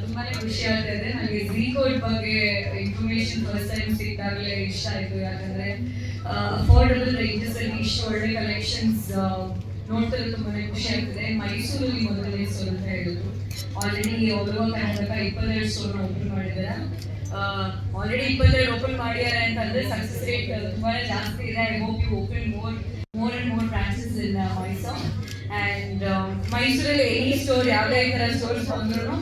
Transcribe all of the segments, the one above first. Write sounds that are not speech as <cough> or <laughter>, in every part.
ತುಂಬಾನೇ ಖುಷಿ ಆಗ್ತಾ ಇದೆ. ನನಗೆ ಝೀ ಕೋಡ್ ಬಗ್ಗೆ ಇನ್ಫಾರ್ಮೇಶನ್ ಫಸ್ಟ್ ಟೈಮ್ ಸಿಕ್ಕಾಗಲೇ ಇಷ್ಟ ಆಯಿತು. ಯಾಕಂದ್ರೆ ಅಫೋರ್ಡಬಲ್ ರೇಂಜಸ್ ಅಲ್ಲಿ ಇಷ್ಟು ಒಳ್ಳೆ ಕಲೆಕ್ಷನ್ಸ್ ನೋಡ್ತಾರೆ ತುಂಬಾನೇ ಖುಷಿ ಆಗ್ತದೆ. ಮೈಸೂರಲ್ಲಿ ಮೊದಲನೇ ಸ್ಟೋರ್ ಅಂತ ಹೇಳಿದ್ರು. ಆಲ್ರೆಡಿ ಒಬ್ಬ ಕರ್ನಾಟಕ ಇಪ್ಪತ್ತೆರಡು ಸ್ಟೋರ್ ಓಪನ್ ಮಾಡಿದ್ದಾರೆ ಆಲ್ರೆಡಿ ಇಪ್ಪತ್ತೆರಡು ಓಪನ್ ಮಾಡಿದ್ದಾರೆ ಅಂತಂದ್ರೆ ಸಕ್ಸಸ್ ರೇಟ್ ತುಂಬಾನೇ ಜಾಸ್ತಿ ಇದೆ. I hope you open more more and more branches in Mysuru and ಮೈಸೂರಲ್ಲಿ ಎನಿ ಸ್ಟೋರ್ ಯಾವುದೇ ಥರ ಸ್ಟೋರ್ಸ್ ಬಂದ್ರು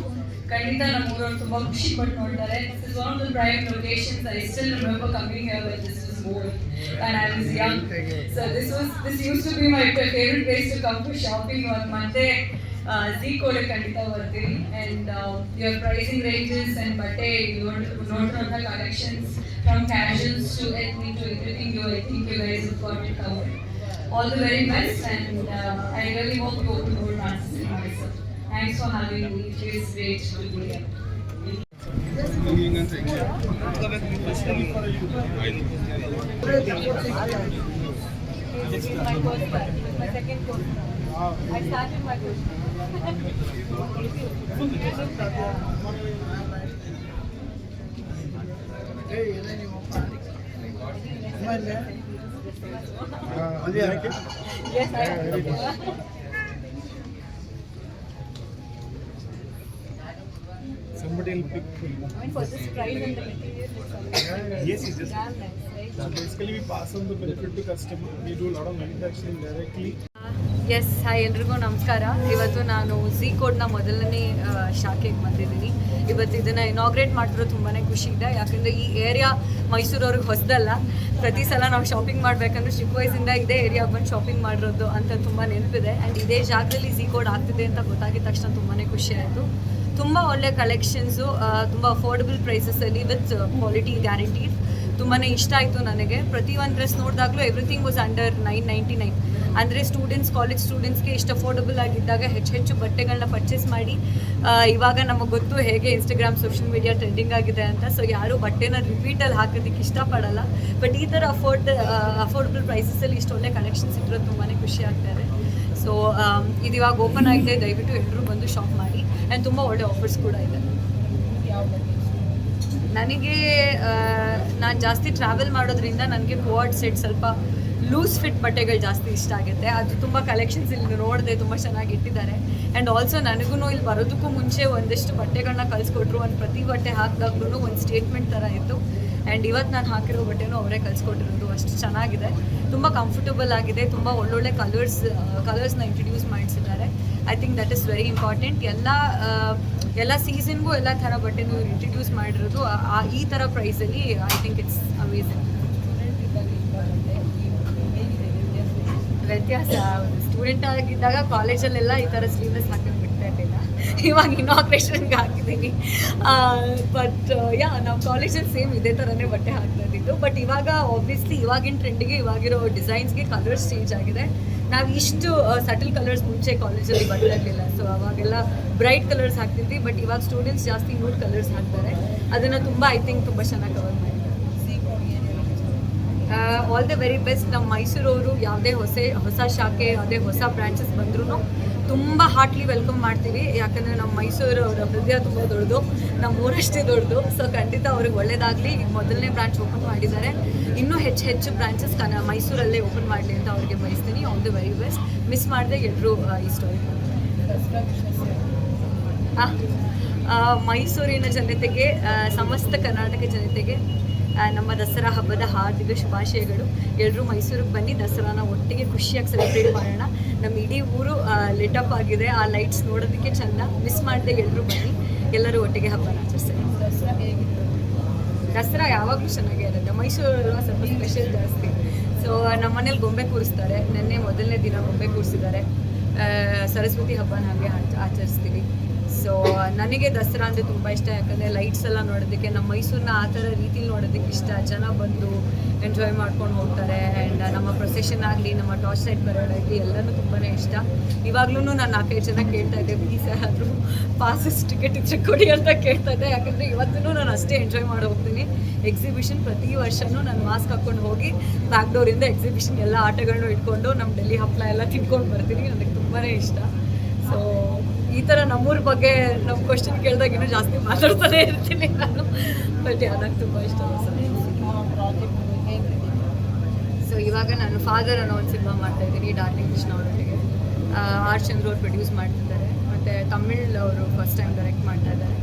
ಖಂಡಿತ ನಮ್ಮ ಊರವ್ರು ತುಂಬಾ ಖುಷಿ ಪಟ್ಟು ನೋಡ್ತಾರೆ this is one of the prime locations I still remember coming here when this was more when I was young. So this was, this used to be my favorite place to come for shopping. ಇವಾಗ ಮತ್ತೆ Zee ಕೋಡೆ ಖಂಡಿತ ಬರ್ತೀವಿ and your pricing ranges and ಬಟ್ಟೆ ನೋಡಿರುವಂಥ collections from casuals to ethnic to everything you I think you guys got it covered all the very best and uh, I really hope you open more branches in Mysore. Thanks for having me. It is great to be here. This is my first my second course. I started my course. yes, I am. Somebody will pick. I mean, for this price and the material, it's amazing. Yes, it's just. Damn nice, right? So basically, we pass on the benefit to customer. We do a lot of manufacturing directly. Yes hi ಎಲ್ರಿಗೂ ನಮಸ್ಕಾರ ಇವತ್ತು ನಾನು Zee ಕೋಡ್ನ ಮೊದಲನೇ ಆ, ಶಾಖೆಗೆ ಬಂದಿದ್ದೀನಿ ಇವತ್ತು ಇದನ್ನು ಇನಾಗ್ರೇಟ್ ಮಾಡಿದ್ರು ತುಂಬಾ ಖುಷಿ ಇದೆ ಯಾಕಂದರೆ ಈ ಏರಿಯಾ ಮೈಸೂರವ್ರಿಗೆ ಹೊಸದಲ್ಲ. ಪ್ರತಿ ಸಲ ನಾವು ಶಾಪಿಂಗ್ ಮಾಡಬೇಕಂದ್ರೆ ಚಿಕ್ಕ ವಯಸ್ಸಿಂದ ಇದೇ ಏರಿಯಾಗೆ ಬಂದು ಶಾಪಿಂಗ್ ಮಾಡಿರೋದು ಅಂತ ತುಂಬ ನೆನಪಿದೆ. ಆ್ಯಂಡ್ ಇದೇ ಜಾಗದಲ್ಲಿ ಝೀ ಕೋಡ್ ಆಗ್ತಿದೆ ಅಂತ ಗೊತ್ತಾಗಿದ ತಕ್ಷಣ ತುಂಬಾ ಖುಷಿ ಆಯಿತು. ತುಂಬ ಒಳ್ಳೆ ಕಲೆಕ್ಷನ್ಸು ತುಂಬ ಅಫೋರ್ಡಬಲ್ ಪ್ರೈಸಸಲ್ಲಿ ವಿತ್ ಕ್ವಾಲಿಟಿ ಗ್ಯಾರಂಟಿ ತುಂಬಾ ಇಷ್ಟ ಆಯಿತು ನನಗೆ. ಪ್ರತಿ ಒಂದು dress ನೋಡಿದಾಗಲೂ everything was under nine ninety nine ಅಂದರೆ ಸ್ಟೂಡೆಂಟ್ಸ್ ಕಾಲೇಜ್ ಸ್ಟೂಡೆಂಟ್ಸ್ಗೆ ಇಷ್ಟು ಅಫೋರ್ಡಬಲ್ ಆಗಿದ್ದಾಗ ಹೆಚ್ಚು ಹೆಚ್ಚು ಬಟ್ಟೆಗಳನ್ನ ಪರ್ಚೇಸ್ ಮಾಡಿ. ಇವಾಗ ನಮಗೆ ಗೊತ್ತು ಹೇಗೆ ಇನ್ಸ್ಟಾಗ್ರಾಮ್ ಸೋಷಿಯಲ್ ಮೀಡಿಯಾ ಟ್ರೆಂಡಿಂಗ್ ಆಗಿದೆ ಅಂತ. ಸೊ ಯಾರು ಬಟ್ಟೆನ ರಿಪೀಟಲ್ಲಿ ಹಾಕೋದಕ್ಕೆ ಇಷ್ಟಪಡಲ್ಲ. ಬಟ್ ಈ ಥರ ಅಫೋರ್ಡ್ ಅಫೋರ್ಡಬಲ್ ಪ್ರೈಸಸಲ್ಲಿ ಇಷ್ಟು ಒಳ್ಳೆ ಕಲೆಕ್ಷನ್ಸ್ ಇಟ್ಟರೆ ತುಂಬಾ ಖುಷಿ ಆಗ್ತಾ ಇದೆ ಸೊ ಇದು ಇವಾಗ ಓಪನ್ ಆಗಿದೆ. ದಯವಿಟ್ಟು ಎಲ್ಲರೂ ಬಂದು ಶಾಪ್ ಮಾಡಿ. ಆ್ಯಂಡ್ ತುಂಬ ಒಳ್ಳೆ ಆಫರ್ಸ್ ಕೂಡ ಇದೆ. ನನಗೆ ನಾನು ಜಾಸ್ತಿ ಟ್ರಾವೆಲ್ ಮಾಡೋದ್ರಿಂದ ನನಗೆ ಕೋಆರ್ಡ್ ಸೆಟ್ ಸ್ವಲ್ಪ ಲೂಸ್ ಫಿಟ್ ಬಟ್ಟೆಗಳು ಜಾಸ್ತಿ ಇಷ್ಟ ಆಗುತ್ತೆ. ಅದು ತುಂಬ ಕಲೆಕ್ಷನ್ಸ್ ಇಲ್ಲಿ ನೋಡಿದೆ ತುಂಬ ಚೆನ್ನಾಗಿ ಇಟ್ಟಿದ್ದಾರೆ. ಆ್ಯಂಡ್ ಆಲ್ಸೋ ನನಗೂ ಇಲ್ಲಿ ಬರೋದಕ್ಕೂ ಮುಂಚೆ ಒಂದಿಷ್ಟು ಬಟ್ಟೆಗಳನ್ನ ಕಲಿಸ್ಕೊಟ್ರು ಒಂದು ಪ್ರತಿ ಬಟ್ಟೆ ಹಾಕಿದಾಗ್ಲೂ ಒಂದು ಸ್ಟೇಟ್ಮೆಂಟ್ ಥರ ಇತ್ತು. ಆ್ಯಂಡ್ ಇವತ್ತು ನಾನು ಹಾಕಿರೋ ಬಟ್ಟೆನೂ ಅವರೇ ಕಲಿಸ್ಕೊಟ್ಟಿರೋದು ಅಷ್ಟು ಚೆನ್ನಾಗಿದೆ. ತುಂಬ ಕಂಫರ್ಟಬಲ್ ಆಗಿದೆ. ತುಂಬ ಒಳ್ಳೊಳ್ಳೆ ಕಲರ್ಸ್ ಕಲರ್ಸ್ನ ಇಂಟ್ರಡ್ಯೂಸ್ ಮಾಡಿಸಿದ್ದಾರೆ. I think that is very important ಎಲ್ಲ ಎಲ್ಲ ಸೀಸನ್ಗೂ ಎಲ್ಲ ಥರ ಬಟ್ಟೆನೂ ಇಂಟ್ರಡ್ಯೂಸ್ ಮಾಡಿರೋದು. ಈ ಥರ ಪ್ರೈಸಲ್ಲಿ ಐ ಥಿಂಕ್ ಇಟ್ಸ್ ಅಮೇಝಿಂಗ್ ವ್ಯತ್ಯಾಸ. ಸ್ಟೂಡೆಂಟ್ ಆಗಿದ್ದಾಗ ಕಾಲೇಜಲ್ಲೆಲ್ಲ ಈ ಥರ ಸ್ಲೀವ್ಲೆಸ್ ಹಾಕಿ ಬಿಡ್ತಾ ಇರಲಿಲ್ಲ. ಇವಾಗ ಇನಾಗ್ರೇಷನ್ಗೆ ಹಾಕಿದ್ದೀನಿ ಬಟ್ ಯಾ ನಾವು ಕಾಲೇಜಲ್ಲಿ ಸೇಮ್ ಇದೇ ಥರನೇ ಬಟ್ಟೆ ಹಾಕ್ತಾ ಬಟ್ ಇವಾಗ ಆಬ್ವಿಯಸ್ಲಿ ಇವಾಗಿನ ಟ್ರೆಂಡಿಗೆ ಇವಾಗಿರೋ ಡಿಸೈನ್ಸ್ಗೆ ಕಲರ್ಸ್ ಚೇಂಜ್ ಆಗಿದೆ. ನಾವು ಇಷ್ಟು ಸಟಲ್ ಕಲರ್ಸ್ ಮುಂಚೆ ಕಾಲೇಜಲ್ಲಿ ಬರ್ತಾ ಸೊ ಅವಾಗೆಲ್ಲ ಬ್ರೈಟ್ ಕಲರ್ಸ್ ಹಾಕ್ತಿದ್ವಿ. ಬಟ್ ಇವಾಗ ಸ್ಟೂಡೆಂಟ್ಸ್ ಜಾಸ್ತಿ ನ್ಯೂಡ್ ಕಲರ್ಸ್ ಹಾಕ್ತಾರೆ. ಅದನ್ನು ತುಂಬ ಐ ಥಿಂಕ್ ತುಂಬ ಚೆನ್ನಾಗಿ ಕವರ್ ಮಾಡಿದ್ದಾರೆ ಆಲ್ ದ ವೆರಿ ಬೆಸ್ಟ್ ನಮ್ಮ ಮೈಸೂರವರು ಯಾವುದೇ ಹೊಸ ಹೊಸ ಶಾಖೆ ಯಾವುದೇ ಹೊಸ ಬ್ರಾಂಚಸ್ ಬಂದ್ರೂ ತುಂಬ ಹಾರ್ಟ್ಲಿ ವೆಲ್ಕಮ್ ಮಾಡ್ತೀವಿ. ಯಾಕಂದರೆ ನಮ್ಮ ಮೈಸೂರು ಅವರ ಹೃದಯ ತುಂಬ ದೊಡ್ಡದು ನಮ್ಮ ಊರಷ್ಟೇ ದೊಡ್ಡದು. ಸೊ ಖಂಡಿತ ಅವ್ರಿಗೆ ಒಳ್ಳೇದಾಗಲಿ. ಮೊದಲನೇ ಬ್ರಾಂಚ್ ಓಪನ್ ಮಾಡಿದ್ದಾರೆ. ಇನ್ನೂ ಹೆಚ್ಚು ಹೆಚ್ಚು ಬ್ರಾಂಚಸ್ ಕನ, ಮೈಸೂರಲ್ಲೇ ಓಪನ್ ಮಾಡಲಿ ಅಂತ ಅವ್ರಿಗೆ ಬಯಸ್ತೀನಿ. All the very best miss ಮಾಡದೆ ಎಲ್ಲರೂ ಈ ಸ್ಟೋರಿ ಮೈಸೂರಿನ ಜನತೆಗೆ ಸಮಸ್ತ ಕರ್ನಾಟಕ ಜನತೆಗೆ ನಮ್ಮ ದಸರಾ ಹಬ್ಬದ ಹಾರ್ದಿಕ ಶುಭಾಶಯಗಳು. ಎಲ್ಲರೂ ಮೈಸೂರಿಗೆ ಬನ್ನಿ. ದಸರಾನ ಒಟ್ಟಿಗೆ ಖುಷಿಯಾಗಿ ಸೆಲೆಬ್ರೇಟ್ ಮಾಡೋಣ. ನಮ್ಮ ಇಡೀ ಊರು ಲಿಟಪ್ ಆಗಿದೆ. ಆ ಲೈಟ್ಸ್ ನೋಡೋದಕ್ಕೆ ಚೆಂದ. ಮಿಸ್ ಮಾಡದೆ ಎಲ್ಲರೂ ಬನ್ನಿ. ಎಲ್ಲರೂ ಒಟ್ಟಿಗೆ ಹಬ್ಬನ ಆಚರಿಸ್ತಾರೆ ದಸರಾ ಯಾವಾಗಲೂ ಚೆನ್ನಾಗೇ ಇರುತ್ತೆ. ಮೈಸೂರು ಸ್ವಲ್ಪ ಸ್ಪೆಷಲ್ ಜಾಸ್ತಿ. ಸೊ ನಮ್ಮ ಮನೇಲಿ ಗೊಂಬೆ ಕೂರಿಸ್ತಾರೆ. ನಿನ್ನೆ ಮೊದಲನೇ ದಿನ ಗೊಂಬೆ ಕೂರಿಸಿದ್ದಾರೆ. ಸರಸ್ವತಿ ಹಬ್ಬನ ಹಾಗೆ ಆಚ- ಆಚರಿಸ್ತೀವಿ. ಸೊ ನನಗೆ ದಸರಾ ಅಂದರೆ ತುಂಬ ಇಷ್ಟ, ಯಾಕಂದರೆ ಲೈಟ್ಸ್ ಎಲ್ಲ ನೋಡೋದಕ್ಕೆ ನಮ್ಮ ಮೈಸೂರನ್ನ ಆ ಥರ ರೀತಿಲಿ ನೋಡೋದಕ್ಕೆ ಇಷ್ಟ. ಜನ ಬಂದು ಎಂಜಾಯ್ ಮಾಡ್ಕೊಂಡು ಹೋಗ್ತಾರೆ ಆ್ಯಂಡ್ ನಮ್ಮ ಪ್ರೊಸೆಷನ್ ಆಗಲಿ, ನಮ್ಮ ಟಾರ್ಚ್ ಲೈಟ್ ಬರೋದಾಗಲಿ ಎಲ್ಲನೂ ತುಂಬಾ ಇಷ್ಟ. ಇವಾಗ್ಲೂ ನಾನು ನಾಲ್ಕೈದು ಜನ ಕೇಳ್ತಾ ಇದ್ದೆ ಪ್ಲೀಸ್ ಯಾರಾದರೂ ಪಾಸಸ್ ಟಿಕೆಟ್ ಇದ್ರೆ ಕೊಡಿ ಅಂತ ಕೇಳ್ತಾ ಇದ್ದೆ. ಯಾಕಂದರೆ ಇವತ್ತೂ ನಾನು ಅಷ್ಟೇ ಎಂಜಾಯ್ ಮಾಡಿ ಹೋಗ್ತೀನಿ. ಎಕ್ಸಿಬಿಷನ್ ಪ್ರತಿ ವರ್ಷವೂ ನಾನು ಮಾಸ್ಕ್ ಹಾಕ್ಕೊಂಡು ಹೋಗಿ ಬ್ಯಾಕ್ ಡೋರಿಂದ ಎಕ್ಸಿಬಿಷನ್ ಎಲ್ಲ ಆಟಗಳನ್ನೂ ಇಟ್ಕೊಂಡು ನಮ್ಮ ಡೆಲ್ಲಿ ಹಪ್ಪಳ ಎಲ್ಲ ತಿನ್ಕೊಂಡು ಬರ್ತೀನಿ. ನನಗೆ ತುಂಬಾ ಇಷ್ಟ. ಈ ಥರ ನಮ್ಮೂರ ಬಗ್ಗೆ ನಮ್ಮ ಕ್ವಶನ್ ಕೇಳಿದಾಗ ಇನ್ನೂ ಜಾಸ್ತಿ ಮಾತಾಡ್ತಾನೆ ಇರ್ತೀನಿ ನಾನು. ಬಟ್ ನನಗೆ ತುಂಬ ಇಷ್ಟ ಸೊ ಇವಾಗ ನಾನು ಫಾದರ್ ಅನ್ನೋ ಒಂದು ಸಿನಿಮಾ ಮಾಡ್ತಾ ಇದ್ದೀನಿ ಡಾರ್ಲಿಂಗ್ ಕೃಷ್ಣ ಅವರೊಟ್ಟಿಗೆ ಆರ್ ಚಂದ್ರ ಅವ್ರು ಪ್ರೊಡ್ಯೂಸ್ ಮಾಡ್ತಿದ್ದಾರೆ. ಮತ್ತು ತಮಿಳ್ ಅವರು ಫಸ್ಟ್ ಟೈಮ್ ಡೈರೆಕ್ಟ್ ಮಾಡ್ತಾ ಇದ್ದಾರೆ.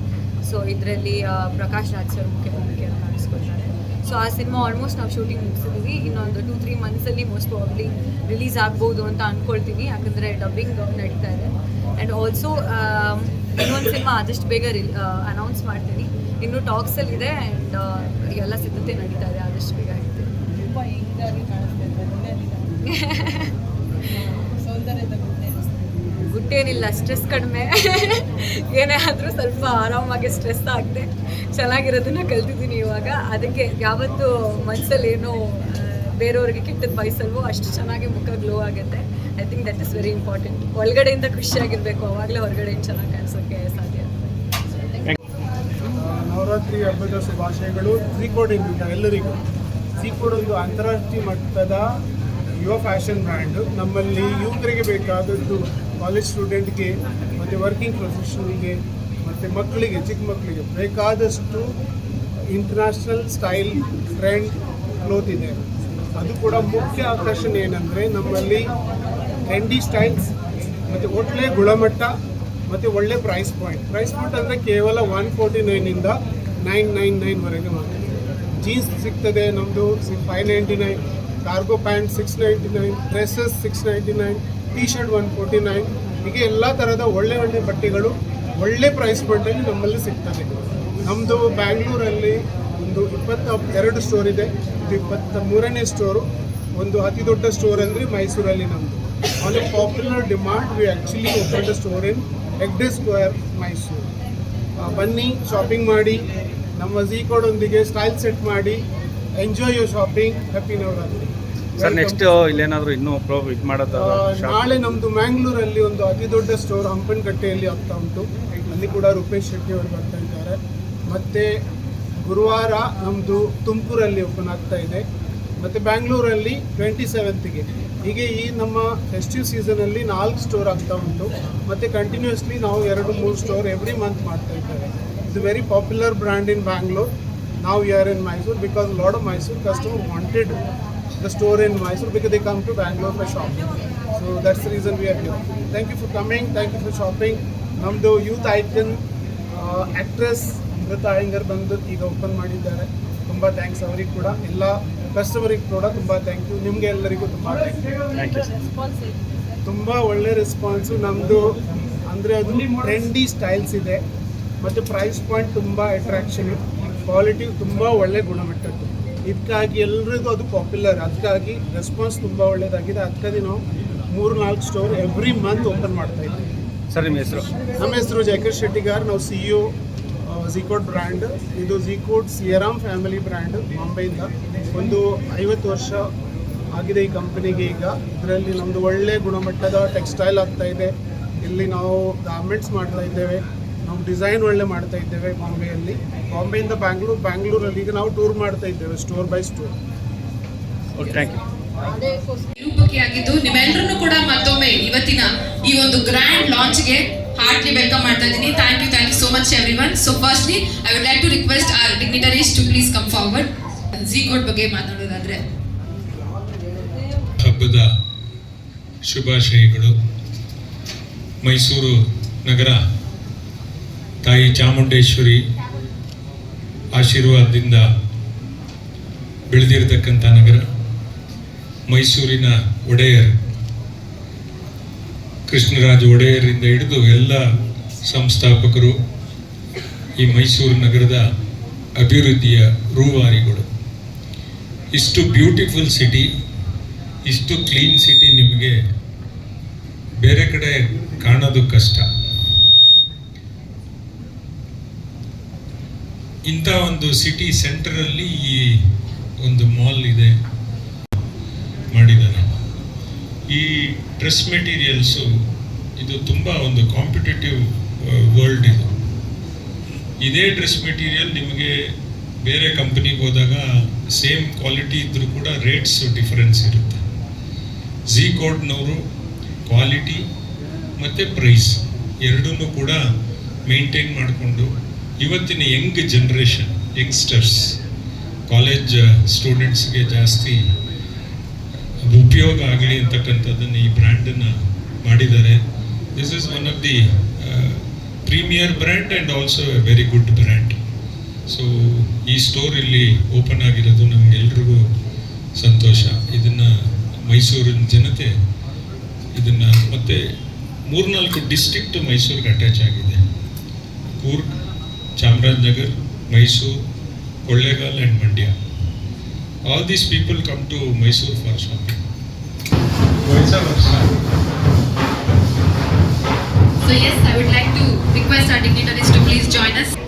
ಸೊ ಇದರಲ್ಲಿ ಪ್ರಕಾಶ್ ರಾಜ್ ಸರ್ ಮುಖ್ಯ ಭೂಮಿಕೆಯನ್ನು ಕಾಣಿಸ್ಕೊಳ್ತಾರೆ ಸೊ ಆ ಸಿನಿಮಾ ಆಲ್ಮೋಸ್ಟ್ ನಾವು ಶೂಟಿಂಗ್ ಮುಗಿಸಿದ್ದೀವಿ ಇನ್ನೊಂದು ಟೂ ತ್ರೀ ಮಂತ್ಸಲ್ಲಿ ಮೋಸ್ಟ್ ಪ್ರಾಬ್ಲಿ ರಿಲೀಸ್ ಆಗ್ಬೋದು ಅಂತ ಅಂದ್ಕೊಳ್ತೀನಿ ಯಾಕಂದರೆ ಡಬ್ಬಿಂಗ್ ನಡೀತಾ ಇದೆ. ಆ್ಯಂಡ್ ಆಲ್ಸೋ ಇನ್ನೊಂದು ಸಿನಿಮಾ ಆದಷ್ಟು ಬೇಗ ರಿ ಅನೌನ್ಸ್ ಮಾಡ್ತೀನಿ. ಇನ್ನೂ ಟಾಕ್ಸಲ್ಲಿದೆ ಆ್ಯಂಡ್ ಎಲ್ಲ ಸಿದ್ಧತೆ ನಡೀತಾ ಇದೆ ಆದಷ್ಟು ಬೇಗ ಗುಡ್ಡೆ ಗುಟ್ಟೇನಿಲ್ಲ ಸ್ಟ್ರೆಸ್ ಕಡಿಮೆ. <laughs> ಏನೇ ಆದರೂ ಸ್ವಲ್ಪ ಆರಾಮಾಗಿ ಸ್ಟ್ರೆಸ್ ಆಗಿದೆ. ಚೆನ್ನಾಗಿರೋದನ್ನ ಕಲ್ತಿದ್ದೀನಿ ಇವಾಗ. ಅದಕ್ಕೆ ಯಾವತ್ತೂ ಮನಸ್ಸಲ್ಲಿ ಏನೋ ಬೇರೆಯವ್ರಿಗೆ ಕೆಟ್ಟದ್ದು ಬಯಸಲ್ವೋ ಅಷ್ಟು ಚೆನ್ನಾಗಿ ಮುಖ ಗ್ಲೋ ಆಗುತ್ತೆ. I think that is very important ಒಳಗಡೆಯಿಂದ ಖುಷಿಯಾಗಿರಬೇಕು ಅವಾಗಲೇ ಹೊರಗಡೆ ಚೆನ್ನಾಗಿ ಕಾಣಿಸೋಕ್ಕೆ ಸಾಧ್ಯ ನವರಾತ್ರಿ ಹಬ್ಬದ ಶುಭಾಶಯಗಳು. ಝೀಕೋಡಿಂದ ಎಲ್ಲರಿಗೂ. ಝೀಕೋಡ್ ಒಂದು ಅಂತಾರಾಷ್ಟ್ರೀಯ ಮಟ್ಟದ ಯುವ ಫ್ಯಾಷನ್ ಬ್ರ್ಯಾಂಡು. ನಮ್ಮಲ್ಲಿ ಯುವಕರಿಗೆ ಬೇಕಾದದ್ದು ಕಾಲೇಜ್ ಸ್ಟೂಡೆಂಟ್ಗೆ ಮತ್ತು ವರ್ಕಿಂಗ್ ಪ್ರೊಫೆಷನಲ್ಗೆ ಮತ್ತು ಮಕ್ಕಳಿಗೆ, ಚಿಕ್ಕ ಮಕ್ಕಳಿಗೆ ಬೇಕಾದಷ್ಟು ಇಂಟರ್ನ್ಯಾಷನಲ್ ಸ್ಟೈಲ್ ಟ್ರೆಂಡ್ ಕ್ಲೋತ್ ಇದೆ. ಅದು ಕೂಡ ಮುಖ್ಯ ಆಕರ್ಷಣೆ ಏನಂದರೆ ನಮ್ಮಲ್ಲಿ ಟ್ರೆಂಡಿ ಸ್ಟೈಲ್ಸ್ ಮತ್ತು ಒಳ್ಳೆ ಗುಣಮಟ್ಟ ಮತ್ತು ಒಳ್ಳೆ ಪ್ರೈಸ್ ಪಾಯಿಂಟ್ ಪ್ರೈಸ್ ಪಾಯಿಂಟ್ ಅಂದರೆ ಕೇವಲ ಒನ್ ಫೋರ್ಟಿ ನೈನಿಂದ ನೈನ್ ನೈನ್ ನೈನ್ವರೆಗೆ ಮಾಡ್ತೀವಿ ಜೀನ್ಸ್ ಸಿಗ್ತದೆ ನಮ್ಮದು five ninety nine cargo pant six ninety nine dresses six ninety nine T shirt one forty nine ಹೀಗೆ ಎಲ್ಲ ಥರದ ಒಳ್ಳೆ ಒಳ್ಳೆ ಬಟ್ಟೆಗಳು ಒಳ್ಳೆ ಪ್ರೈಸ್ ಪಾಯಿಂಟಲ್ಲಿ ನಮ್ಮಲ್ಲಿ ಸಿಗ್ತದೆ. ನಮ್ಮದು ಬ್ಯಾಂಗ್ಳೂರಲ್ಲಿ ಒಂದು ಇಪ್ಪತ್ತ ಎರಡು ಸ್ಟೋರ್ ಇದೆ. ಇದು ಇಪ್ಪತ್ತ ಮೂರನೇ ಸ್ಟೋರು ಒಂದು ಅತಿ ದೊಡ್ಡ ಸ್ಟೋರ್ ಅಂದರೆ ಮೈಸೂರಲ್ಲಿ ನಮ್ಮದು on a popular demand we actually open the store in Hegde square Mysuru ಬನ್ನಿ ಶಾಪಿಂಗ್ ಮಾಡಿ ನಮ್ಮ ಝೀಕೋಡೊಂದಿಗೆ ಸ್ಟೈಲ್ ಸೆಟ್ ಮಾಡಿ enjoy your shopping happy Navaratri. Sir next ಇಲ್ಲೇನಾದರೂ ಇನ್ನೂ ಪ್ರೋ ಇದು ಮಾಡೋದು ನಾಳೆ ನಮ್ಮದು ಮ್ಯಾಂಗ್ಳೂರಲ್ಲಿ ಒಂದು ಅತಿ ದೊಡ್ಡ ಸ್ಟೋರ್ ಹಂಪನಕಟ್ಟೆಯಲ್ಲಿ ಆಗ್ತಾ ಉಂಟು. ಅಲ್ಲಿ ಕೂಡ ರೂಪೇಶ್ ಶೆಟ್ಟಿ ಅವರು ಬರ್ತಾ ಇದ್ದಾರೆ. ಮತ್ತು ಗುರುವಾರ ನಮ್ಮದು ತುಮಕೂರಲ್ಲಿ ಓಪನ್ ಆಗ್ತಾ ಇದೆ. ಮತ್ತು ಬ್ಯಾಂಗ್ಳೂರಲ್ಲಿ ಟ್ವೆಂಟಿ ಸೆವೆಂತ್ಗೆ ಹೀಗೆ ಈ ನಮ್ಮ ಫೆಸ್ಟಿವ್ ಸೀಸನಲ್ಲಿ ನಾಲ್ಕು ಸ್ಟೋರ್ ಆಗ್ತಾ ಉಂಟು. ಮತ್ತು ಕಂಟಿನ್ಯೂಸ್ಲಿ ನಾವು ಎರಡು, ಮೂರು ಸ್ಟೋರ್ ಎವ್ರಿ ಮಂತ್ ಮಾಡ್ತಾ ಇದ್ದೇವೆ. ಇದು very popular brand in Bangalore ನಾವು are in Mysuru because lot of Mysuru customer wanted the store in Mysuru because they come to Bangalore for shopping so that's reason we are you thank you for coming thank you for shopping. ನಮ್ಮದು youth icon actress Amrutha Iyengar ಬಂದು ಈಗ open ಮಾಡಿದ್ದಾರೆ. ತುಂಬ thanks ಅವರಿಗೆ ಕೂಡ. ಎಲ್ಲ ಕಸ್ಟಮರಿಗೆ ಕೂಡ ತುಂಬ ಥ್ಯಾಂಕ್ ಯು ನಿಮಗೆ ಎಲ್ಲರಿಗೂ ತುಂಬ ಥ್ಯಾಂಕ್ ಯು ತುಂಬ ಒಳ್ಳೆ ರೆಸ್ಪಾನ್ಸು ನಮ್ಮದು ಅಂದರೆ ಅದು ಟ್ರೆಂಡಿ ಸ್ಟೈಲ್ಸ್ ಇದೆ. ಮತ್ತು ಪ್ರೈಸ್ ಪಾಯಿಂಟ್ ತುಂಬ ಅಟ್ರಾಕ್ಷನ್ ಕ್ವಾಲಿಟಿ ತುಂಬ ಒಳ್ಳೆ ಗುಣಮಟ್ಟದ್ದು. ಇದಕ್ಕಾಗಿ ಎಲ್ರಿಗೂ ಅದು ಪಾಪ್ಯುಲರ್ ಅದಕ್ಕಾಗಿ ರೆಸ್ಪಾನ್ಸ್ ತುಂಬ ಒಳ್ಳೆಯದಾಗಿದೆ ಅದಕ್ಕಾಗಿ ನಾವು ಮೂರು ನಾಲ್ಕು ಸ್ಟೋರ್ ಎವ್ರಿ ಮಂತ್ ಓಪನ್ ಮಾಡ್ತಾ ಇದ್ದೀವಿ. ಸರ್ ನಿಮ್ಮ ಹೆಸರು? ನಮ್ಮ ಹೆಸರು ಜಯಕರ್ ಶೆಟ್ಟಿಗಾರ್. ನಾವು ಸಿ ಇ ಝಿಕೋಡ್ ಬ್ರ್ಯಾಂಡ್ ಇದು ಝಿಕೋಡ್ ಸಿಯರಾಮ್ ಫ್ಯಾಮಿಲಿ ಬ್ರ್ಯಾಂಡ್ ಮುಂಬೈಯಿಂದ ಒಂದು ಐವತ್ತು ವರ್ಷ ಆಗಿದೆ ಈ ಕಂಪನಿಗೆ ಈಗ. ಇದರಲ್ಲಿ ನಮ್ಮದು ಒಳ್ಳೆ ಗುಣಮಟ್ಟದ ಟೆಕ್ಸ್ಟೈಲ್ ಆಗ್ತಾ ಇದೆ. ಇಲ್ಲಿ ನಾವು ಗಾರ್ಮೆಂಟ್ಸ್ ಮಾಡ್ತಾ ಇದ್ದೇವೆ. ನಾವು ಡಿಸೈನ್ ಒಳ್ಳೆ ಮಾಡ್ತಾ ಇದ್ದೇವೆ ಬಾಂಬೆಯಲ್ಲಿ ಬಾಂಬೆಯಿಂದ ಬ್ಯಾಂಗ್ಳೂರು ಬ್ಯಾಂಗ್ಳೂರಲ್ಲಿ ಈಗ ನಾವು ಟೂರ್ ಮಾಡ್ತಾ ಇದ್ದೇವೆ store by store okay thank you ನಿರೂಪಕಿಯಾಗಿದ್ದು ನಿಮ್ಮೆಲ್ಲರನ್ನು ಕೂಡ ಮತ್ತೊಮ್ಮೆ ಇವತ್ತಿನ ಈ ಒಂದು ಗ್ರ್ಯಾಂಡ್ ಲಾಂಚ್ಗೆ ಹಾರ್ಟ್ಲಿ ವೆಲ್ಕಮ್ ಮಾಡ್ತಾ ಇದ್ದೀನಿ thank you thank you so much everyone so firstly I would like to request our dignitaries to please come forward Zecode ಬಗ್ಗೆ ಮಾತಾಡೋದಾದ್ರೆ. ಹಬ್ಬದ ಶುಭಾಶಯಗಳು. ಮೈಸೂರು ನಗರ ತಾಯಿ ಚಾಮುಂಡೇಶ್ವರಿ ಆಶೀರ್ವಾದದಿಂದ ಬೆಳೆದಿರತಕ್ಕಂಥ ನಗರ. ಮೈಸೂರಿನ ಒಡೆಯರ್ ಕೃಷ್ಣರಾಜ ಒಡೆಯರಿಂದ ಹಿಡಿದು ಎಲ್ಲ ಸಂಸ್ಥಾಪಕರು ಈ ಮೈಸೂರು ನಗರದ ಅಭಿವೃದ್ಧಿಯ ರೂವಾರಿಗಳು. ಇಷ್ಟು ಬ್ಯೂಟಿಫುಲ್ ಸಿಟಿ, ಇಷ್ಟು ಕ್ಲೀನ್ ಸಿಟಿ ನಿಮಗೆ ಬೇರೆ ಕಡೆ ಕಾಣೋದು ಕಷ್ಟ. ಇಂಥ ಒಂದು ಸಿಟಿ ಸೆಂಟರಲ್ಲಿ ಈ ಒಂದು ಮಾಲ್ ಇದೆ ಮಾಡಿದ್ದಾರೆ. ಈ ಡ್ರೆಸ್ ಮೆಟೀರಿಯಲ್ಸು ಇದು ತುಂಬ ಒಂದು ಕಾಂಪಿಟೇಟಿವ್ ವರ್ಲ್ಡ್ ಇದು. ಇದೇ ಡ್ರೆಸ್ ಮೆಟೀರಿಯಲ್ ನಿಮಗೆ ಬೇರೆ ಕಂಪ್ನಿಗೆ ಹೋದಾಗ ಸೇಮ್ ಕ್ವಾಲಿಟಿ ಇದ್ದರೂ ಕೂಡ ರೇಟ್ಸ್ ಡಿಫರೆನ್ಸ್ ಇರುತ್ತೆ. ಝೀ ಕೋಡ್ನವರು ಕ್ವಾಲಿಟಿ ಮತ್ತು ಪ್ರೈಸ್ ಎರಡನ್ನೂ ಕೂಡ ಮೇಂಟೈನ್ ಮಾಡಿಕೊಂಡು ಇವತ್ತಿನ ಯಂಗ್ ಜನ್ರೇಷನ್ ಯಂಗ್ಸ್ಟರ್ಸ್ ಕಾಲೇಜ್ ಸ್ಟೂಡೆಂಟ್ಸ್ಗೆ ಜಾಸ್ತಿ ಉಪಯೋಗ ಆಗಲಿ ಅಂತಕ್ಕಂಥದ್ದನ್ನು ಈ ಬ್ರ್ಯಾಂಡನ್ನು ಮಾಡಿದ್ದಾರೆ. This is one of the premier brand and also a very good brand so ಈ ಸ್ಟೋರ್ ಇಲ್ಲಿ ಓಪನ್ ಆಗಿರೋದು ನಮಗೆಲ್ರಿಗೂ ಸಂತೋಷ. ಇದನ್ನು ಮೈಸೂರಿನ ಜನತೆ ಇದನ್ನು ಮತ್ತು ಮೂರ್ನಾಲ್ಕು ಡಿಸ್ಟಿಕ್ಟು ಮೈಸೂರಿಗೆ ಅಟ್ಯಾಚ್ ಆಗಿದೆ. Coorg, Chamarajanagar, Mysuru, Kollegal and Mandya. all these people come to Mysore for shopping. So yes, I would like to request our dignitaries to please join us.